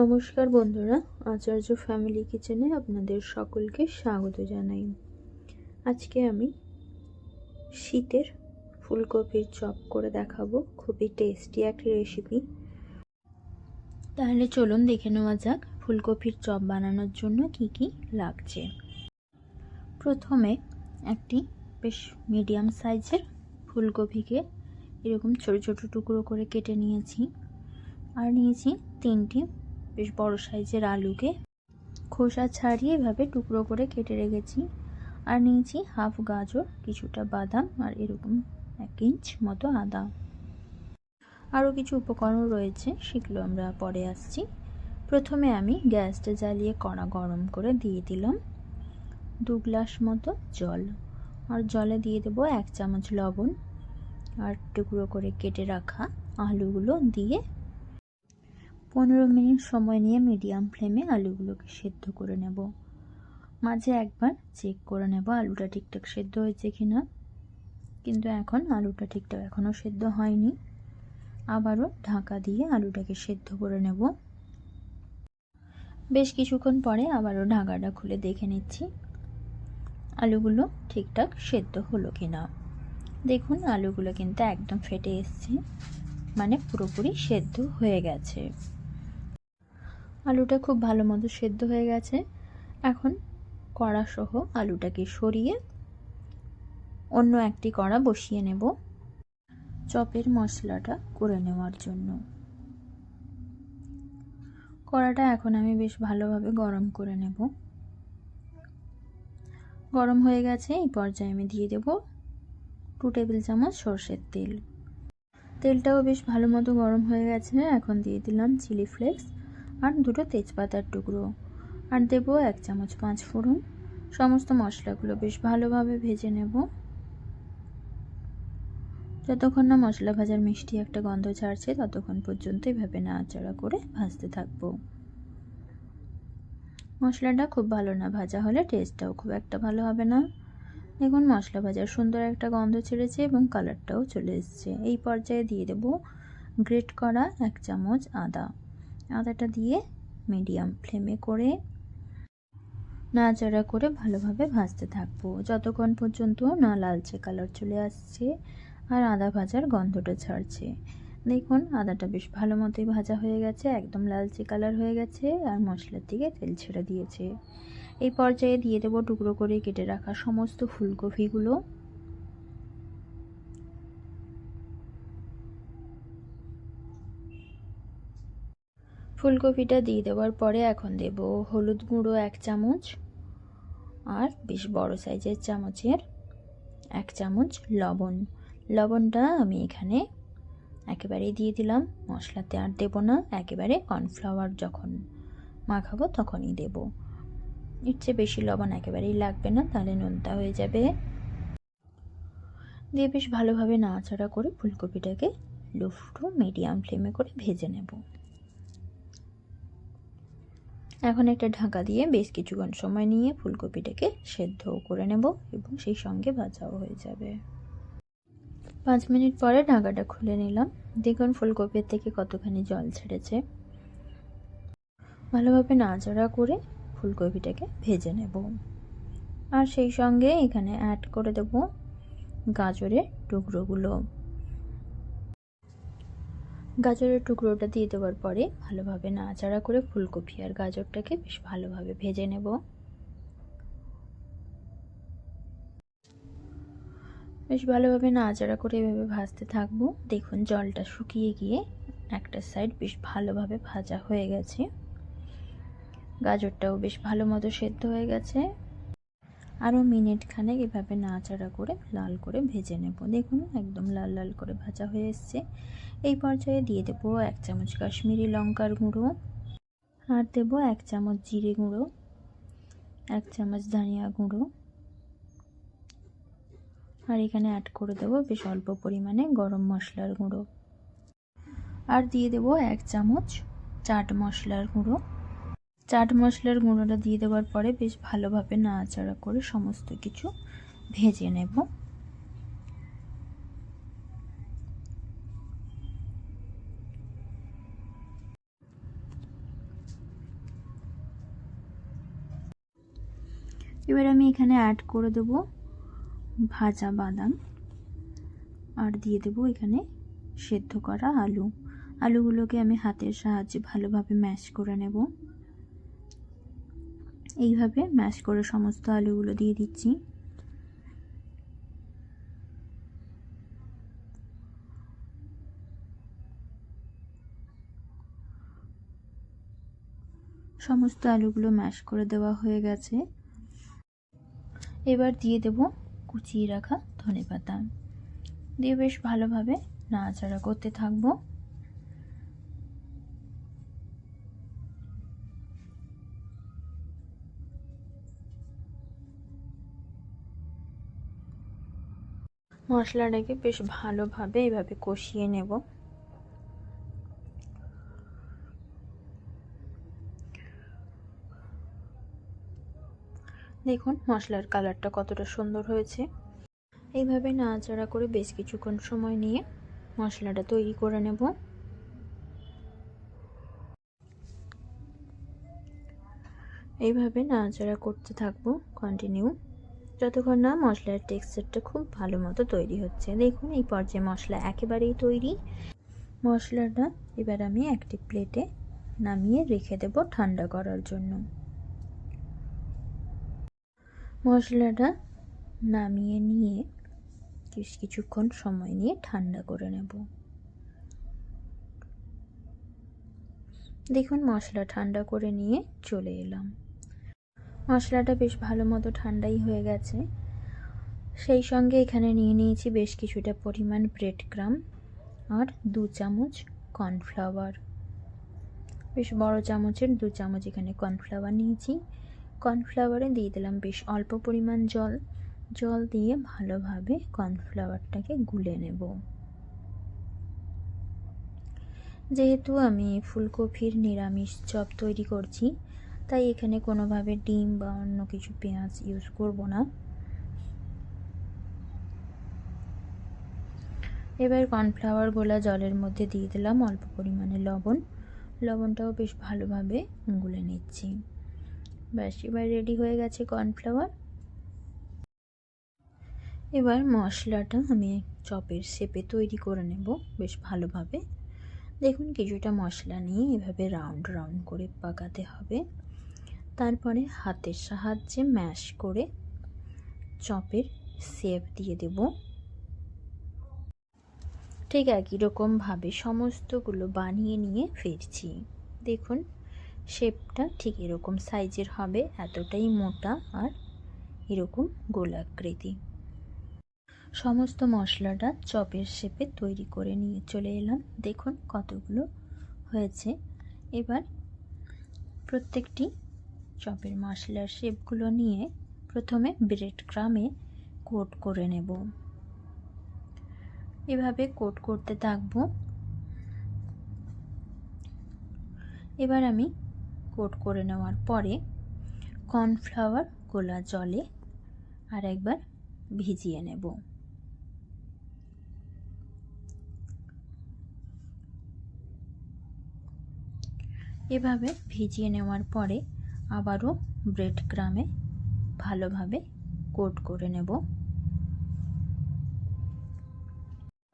নমস্কার বন্ধুরা, আচার্য ফ্যামিলি কিচেনে আপনাদের সকলকে স্বাগত জানাই। আজকে আমি শীতের ফুলকপির চপ করে দেখাবো, খুবই টেস্টি একটি রেসিপি তাহলে চলুন দেখে নেওয়া যাক ফুলকপির চপ বানানোর জন্য কি কি লাগছে। প্রথমে একটি বেশ মিডিয়াম সাইজের ফুলকপিকে এরকম ছোট ছোট টুকরো করে কেটে নিয়েছি। আর নিয়েছি তিনটি বেশ বড় সাইজের আলুকে খোসা ছাড়িয়ে এভাবে টুকরো করে কেটে রেখেছি। আর নিয়েছি হাফ গাজর, কিছুটা বাদাম আর এরকম এক ইঞ্চ মতো আদা। আরও কিছু উপকরণ রয়েছে, সেগুলো আমরা পরে আসছি। প্রথমে আমি গ্যাসটা জ্বালিয়ে কড়া গরম করে দিয়ে দিলাম দু গ্লাস মতো জল। আর জলে দিয়ে দেবো এক চামচ লবণ। আর টুকরো করে কেটে রাখা আলুগুলো দিয়ে পনেরো মিনিট সময় নিয়ে মিডিয়াম ফ্লেমে আলুগুলোকে সেদ্ধ করে নেব। মাঝে একবার চেক করে নেব আলুটা ঠিকঠাক সেদ্ধ হয়েছে কি না কিন্তু এখন আলুটা ঠিকঠাক এখনও সেদ্ধ হয়নি। আবারও ঢাকা দিয়ে আলুটাকে সেদ্ধ করে নেব। বেশ কিছুক্ষণ পরে আবারও ঢাকাটা খুলে দেখে নিচ্ছি আলুগুলো ঠিকঠাক সেদ্ধ হলো কি না দেখুন আলুগুলো কিন্তু একদম ফেটে এসছে মানে পুরোপুরি সেদ্ধ হয়ে গেছে। আলুটা খুব ভালো মতো সেদ্ধ হয়ে গেছে। এখন কড়া সহ আলুটাকে সরিয়ে অন্য একটি কড়া বসিয়ে নেব চপের মশলাটা করে নেওয়ার জন্য। কড়াটা এখন আমি বেশ ভালোভাবে গরম করে নেব। গরম হয়ে গেছে, এই পর্যায়ে আমি দিয়ে দেব টু টেবিল চামচ সর্ষের তেল। তেলটাও বেশ ভালো মতো গরম হয়ে গেছে, এখন দিয়ে দিলাম চিলি ফ্লেক্স। আর দুটো তেজপাতার টুকরো। আর দেব এক চামচ পাঁচ ফোড়ন। সমস্ত মশলাগুলো বেশ ভালোভাবে ভেজে নেব। যতক্ষণ না মশলা ভাজার মিষ্টি একটা গন্ধ ছাড়ছে, ততক্ষণ পর্যন্ত এভাবে নাড়াচাড়া করে ভাজতে থাকব। মশলাটা খুব ভালো না ভাজা হলে টেস্টটাও খুব একটা ভালো হবে না। দেখুন, মশলা ভাজার সুন্দর একটা গন্ধ ছেড়েছে এবং কালারটাও চলে এসছে। এই পর্যায়ে দিয়ে দেব গ্রেট করা এক চামচ আদা। আদাটা দিয়ে মিডিয়াম ফ্লেমে করে নাড়াচাড়া করে ভালোভাবে ভাজতে থাকব। যতক্ষণ পর্যন্ত না লালচে কালার চলে আসছে আর আদা ভাজার গন্ধটা ছাড়ছে। দেখুন, আদাটা বেশ ভালো মতোই ভাজা হয়ে গেছে, একদম লালচে কালার হয়ে গেছে আর মশলার দিকে তেল ছেড়ে দিয়েছে। এই পর্যায়ে দিয়ে দেবো টুকরো করে কেটে রাখা সমস্ত ফুলকপিগুলো। ফুলকপিটা দিয়ে দেওয়ার পরে এখন দেব হলুদ গুঁড়ো এক চামচ আর বেশ বড় সাইজের চামচের এক চামচ লবণ। লবণটা আমি এখানে একেবারেই দিয়ে দিলাম, মশলাতে আর দেবো না, একেবারে কর্নফ্লাওয়ার যখন মাখাবো তখনই দেব। এর চেয়ে বেশি লবণ একেবারেই লাগবে না, তাহলে নোনতা হয়ে যাবে। দিয়ে বেশ ভালোভাবে নাড়াচাড়া করে ফুলকপিটাকে লো টু মিডিয়াম ফ্লেমে করে ভেজে নেব। এখন একটা ঢাকা দিয়ে বেশ কিছুক্ষণ সময় নিয়ে ফুলকপিটাকে সেদ্ধ করে নেব এবং সেই সঙ্গে ভাজাও হয়ে যাবে। পাঁচ মিনিট পরে ঢাকাটা খুলে নিলাম। দেখুন ফুলকপির থেকে কতখানি জল ছেড়েছে। ভালোভাবে নাড়াচাড়া করে ফুলকপিটাকে ভেজে নেব। আর সেই সঙ্গে এখানে অ্যাড করে দেব গাজরের টুকরোগুলো। গাজরের টুকরোটা দিয়ে দেওয়ার পরে ভালোভাবে নাড়াচাড়া করে ফুলকপি আর গাজরটাকে বেশ ভালোভাবে ভেজে নেব। বেশ ভালোভাবে নাড়াচাড়া করে এভাবে ভাজতে থাকব। দেখুন, জলটা শুকিয়ে গিয়ে একটা সাইড বেশ ভালোভাবে ভাজা হয়ে গেছে। গাজরটাও বেশ ভালো মতো সেদ্ধ হয়ে গেছে। আরও মিনিট খানেক এভাবে নাড়াচাড়া করে লাল করে ভেজে নেব। দেখুন, একদম লাল লাল করে ভাজা হয়ে এসছে। এই পর্যায়ে দিয়ে দেবো এক চামচ কাশ্মীরি লঙ্কার গুঁড়ো আর দেবো এক চামচ জিরে গুঁড়ো, এক চামচ ধনিয়া গুঁড়ো। আর এখানে অ্যাড করে দেবো বেশ অল্প পরিমাণে গরম মশলার গুঁড়ো। আর দিয়ে দেবো এক চামচ চাট মশলার গুঁড়ো। চাট মশলার গুঁড়োটা দিয়ে দেওয়ার পরে বেশ ভালোভাবে নাড়াচাড়া করে সমস্ত কিছু ভেজে নেব। এবার আমি এখানে অ্যাড করে দেব ভাজা বাদাম আর দিয়ে দেব এখানে সেদ্ধ করা আলু। আলুগুলোকে আমি হাতের সাহায্যে ভালোভাবে ম্যাশ করে নেব। এইভাবে ম্যাশ করে সমস্ত আলুগুলো দিয়ে দিচ্ছি। সমস্ত আলুগুলো ম্যাশ করে দেওয়া হয়ে গেছে। এবার দিয়ে দেব কুচিয়ে রাখা ধনে পাতা দিয়ে বেশ ভালোভাবে নাড়াচাড়া করতে থাকব। মশলাটাকে বেশ ভালোভাবে এইভাবে কষিয়ে নেব। দেখুন, মশলার কালারটা কতটা সুন্দর হয়েছে। এইভাবে নাড়াচাড়া করে বেশ কিছুক্ষণ সময় নিয়ে মশলাটা তৈরি করে নেব। এইভাবে নাড়াচাড়া করতে থাকব কন্টিনিউ। যতক্ষণ না মশলার টেক্সচারটা খুব ভালো মতো তৈরি হচ্ছে। দেখুন, এই পর্যায়ে মশলা একেবারেই তৈরি। মশলাটা এবার আমি একটি প্লেটে নামিয়ে রেখে দেব ঠান্ডা করার জন্য। মশলাটা নামিয়ে নিয়ে কিছুক্ষণ সময় নিয়ে ঠান্ডা করে নেব। দেখুন, মশলা ঠান্ডা করে নিয়ে চলে এলাম। মশলাটা বেশ ভালো মতো ঠান্ডাই হয়ে গেছে। সেই সঙ্গে এখানে নিয়ে নিয়েছি বেশ কিছুটা পরিমাণ ব্রেড ক্রাম আর দু চামচ কর্নফ্লাওয়ার বেশ বড় চামচের দু চামচ এখানে কর্নফ্লাওয়ার নিয়েছি। কর্নফ্লাওয়ারে দিয়ে দিলাম বেশ অল্প পরিমাণ জল। জল দিয়ে ভালোভাবে কর্নফ্লাওয়ারটাকে গুলে নেব। যেহেতু আমি ফুলকপির নিরামিষ চপ তৈরি করছি তাই এখানে কোনোভাবে ডিম বা অন্য কিছু পেঁয়াজ ইউজ করব না। এবার কর্নফ্লাওয়ার গোলা জলের মধ্যে দিয়ে দিলাম অল্প পরিমাণে লবণ। লবণটাও বেশ ভালোভাবে গুলে নিচ্ছি। ব্যাস, এবার রেডি হয়ে গেছে কর্নফ্লাওয়ার এবার মশলাটা আমি চপের শেপে তৈরি করে নেব বেশ ভালোভাবে। দেখুন, কিছুটা মশলা নিয়ে এভাবে রাউন্ড রাউন্ড করে পাকাতে হবে। তারপরে হাতের সাহায্যে ম্যাশ করে চপের শেপ দিয়ে দেব। ঠিক একই রকমভাবে সমস্তগুলো বানিয়ে নিয়ে ফিরছি। দেখুন, শেপটা ঠিক এরকম সাইজের হবে, এতটাই মোটা আর এরকম গোলাকৃতি। সমস্ত মশলাটা চপের শেপে তৈরি করে নিয়ে চলে এলাম। দেখুন কতগুলো হয়েছে। এবার প্রত্যেকটি চপের মশলার শেপগুলো নিয়ে প্রথমে ব্রেড ক্রামে কোট করে নেব। এভাবে কোট করতে থাকব। এবার আমি কোট করে নেওয়ার পরে কর্নফ্লাওয়ার গোলা জলে আর একবার ভিজিয়ে নেব। এভাবে ভিজিয়ে নেওয়ার পরে আবারও ব্রেড ক্রামে ভালোভাবে কোট করে নেব।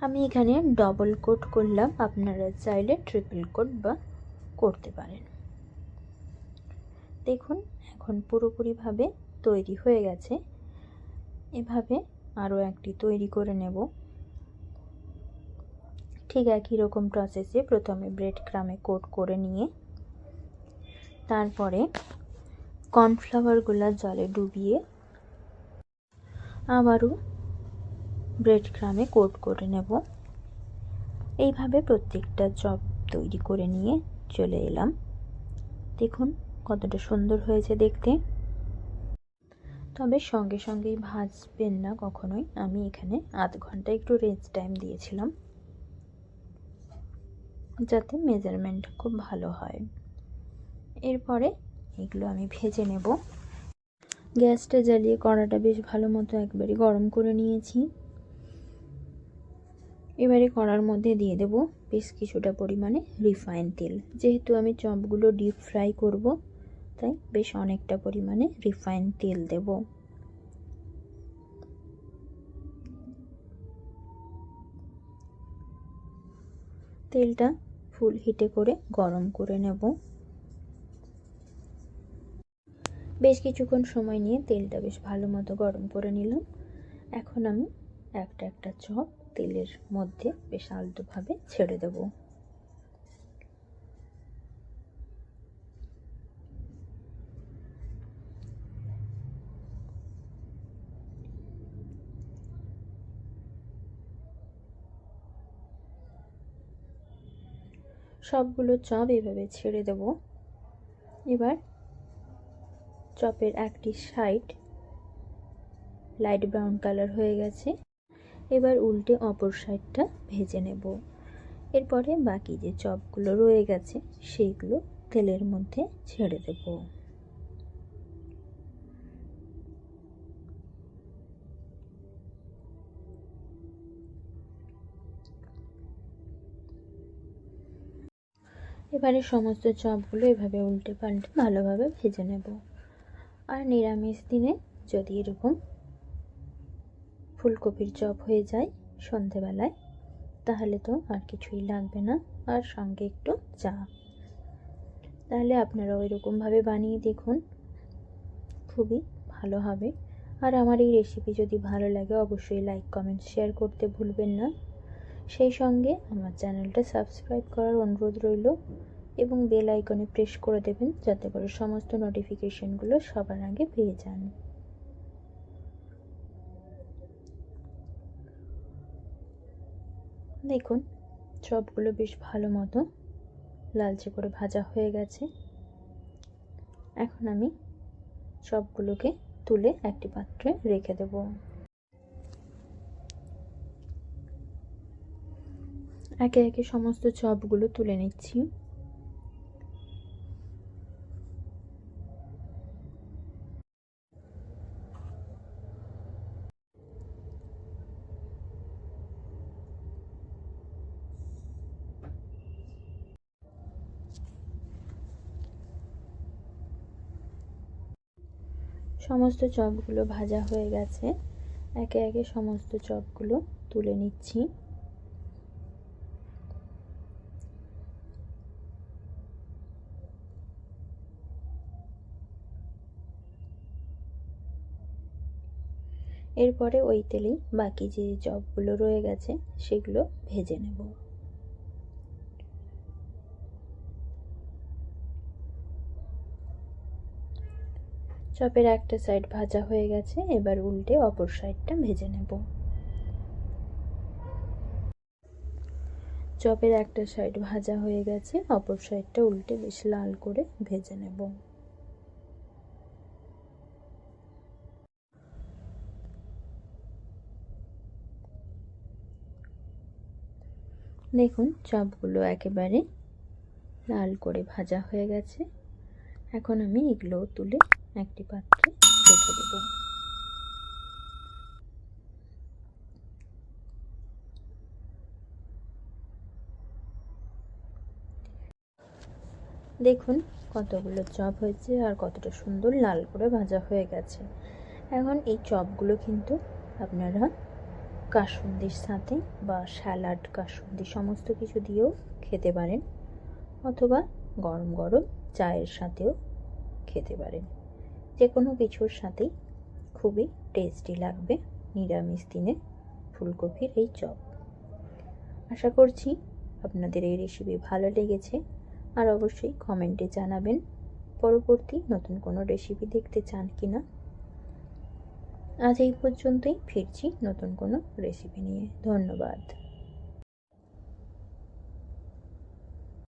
আমি এখানে ডবল কোট করলাম, আপনারা চাইলে ট্রিপল কোট বা করতে পারেন। দেখুন, এখন পুরোপুরিভাবে তৈরি হয়ে গেছে। এভাবে আরও একটি তৈরি করে নেব। ঠিক একই রকম প্রসেসে প্রথমে ব্রেড ক্রামে কোট করে নিয়ে, তারপরে কর্নফ্লাওয়ারগুলো জলে ডুবিয়ে আবারও ব্রেড ক্রামে কোট করে নেব। এইভাবে প্রত্যেকটা চপ তৈরি করে নিয়ে চলে এলাম। দেখুন কতটা সুন্দর হয়েছে দেখতে। তবে সঙ্গে সঙ্গেই ভাজবেন না কখনোই। আমি এখানে আধ ঘণ্টা একটু রেস্ট টাইম দিয়েছিলাম। যাতে মেজারমেন্ট খুব ভালো হয়। এরপরে এগুলো আমি ভেজে নেব। গ্যাসটা জ্বালিয়ে কড়াটা বেশ ভালো মতো একবারে গরম করে নিয়েছি। এবারে কড়ার মধ্যে দিয়ে দেব বেশ কিছুটা পরিমাণে রিফাইন তেল। যেহেতু আমি চপগুলো ডিপ ফ্রাই করব, তাই বেশ অনেকটা পরিমাণে রিফাইন তেল দেব। তেলটা ফুল হিটে করে গরম করে নেব। বেশ কিছুক্ষণ সময় নিয়ে তেলটা বেশ ভালো মতো গরম করে নিলাম। এখন আমি একটা একটা চপ তেলের মধ্যে বেশ আলতোভাবে ছেড়ে দেবো। সবগুলো চপ এভাবে ছেড়ে দেব। এবার চপের একটি সাইড লাইট ব্রাউন কালার হয়ে গেছে। এবার উল্টে অপর সাইডটা ভেজে নেব। এরপরে বাকি যে চপগুলো রয়ে গেছে, সেইগুলো তেলের মধ্যে ছেড়ে দেবো। এবারে সমস্ত চপগুলো এভাবে উল্টে পাল্টে ভালোভাবে ভেজে নেব। আর নিরামিষ দিনে যদি এরকম ফুলকপির চপ হয়ে যায় সন্ধেবেলায়, তাহলে তো আর কিছুই লাগবে না। আর সঙ্গে একটু চা। তাহলে আপনারাও এরকমভাবে বানিয়ে দেখুন। খুবই ভালো হবে। আর আমার এই রেসিপি যদি ভালো লাগে, অবশ্যই লাইক কমেন্ট শেয়ার করতে ভুলবেন না। সেই সঙ্গে আমার চ্যানেলটা সাবস্ক্রাইব করার অনুরোধ রইল। এবং বেল আইকনে প্রেস করে দেবেন যাতে করে সমস্ত নোটিফিকেশনগুলো সবার আগে পেয়ে যান। দেখুন, সবগুলো বেশ ভালো মতো লালচে করে ভাজা হয়ে গেছে। এখন আমি চপগুলোকে তুলে একটি পাত্রে রেখে দেবো। একে একে সমস্ত চপগুলো তুলে নিচ্ছি। সমস্ত চপগুলো ভাজা হয়ে গেছে। একে একে সমস্ত চপগুলো তুলে নিচ্ছি। এরপরে ওই তেলেই বাকি যে চপগুলো রয়ে গেছে, সেগুলো ভেজে নেব। চপের একটা সাইড ভাজা হয়ে গেছে, এবার উল্টে অপর সাইডটা ভেজে নেব। চপের একটা সাইড ভাজা হয়ে গেছে, অপর সাইডটা উল্টে বেশ লাল করে ভেজে নেব। দেখুন, চপগুলো একেবারে লাল করে ভাজা হয়ে গেছে। এখন আমি এগুলো তুলে একটি পাত্রে রেখে দেব। দেখুন কতগুলো চপ হয়েছে আর কতটা সুন্দর লাল করে ভাজা হয়ে গেছে। এখন এই চপগুলো কিন্তু আপনারা কাসুন্দির সাথে বা স্যালাড কাসুন্দি সমস্ত কিছু দিয়েও খেতে পারেন অথবা গরম গরম চায়ের সাথেও খেতে পারেন। যে কোনো কিছুর সাথেই খুবই টেস্টি লাগবে নিরামিষ দিনে ফুলকপির এই চপ। আশা করছি আপনাদের এই রেসিপি ভালো লেগেছে। আর অবশ্যই কমেন্টে জানাবেন পরবর্তী নতুন কোনো রেসিপি দেখতে চান কি না আজ এই পর্যন্তই, ফিরছি নতুন কোনো রেসিপি নিয়ে। ধন্যবাদ।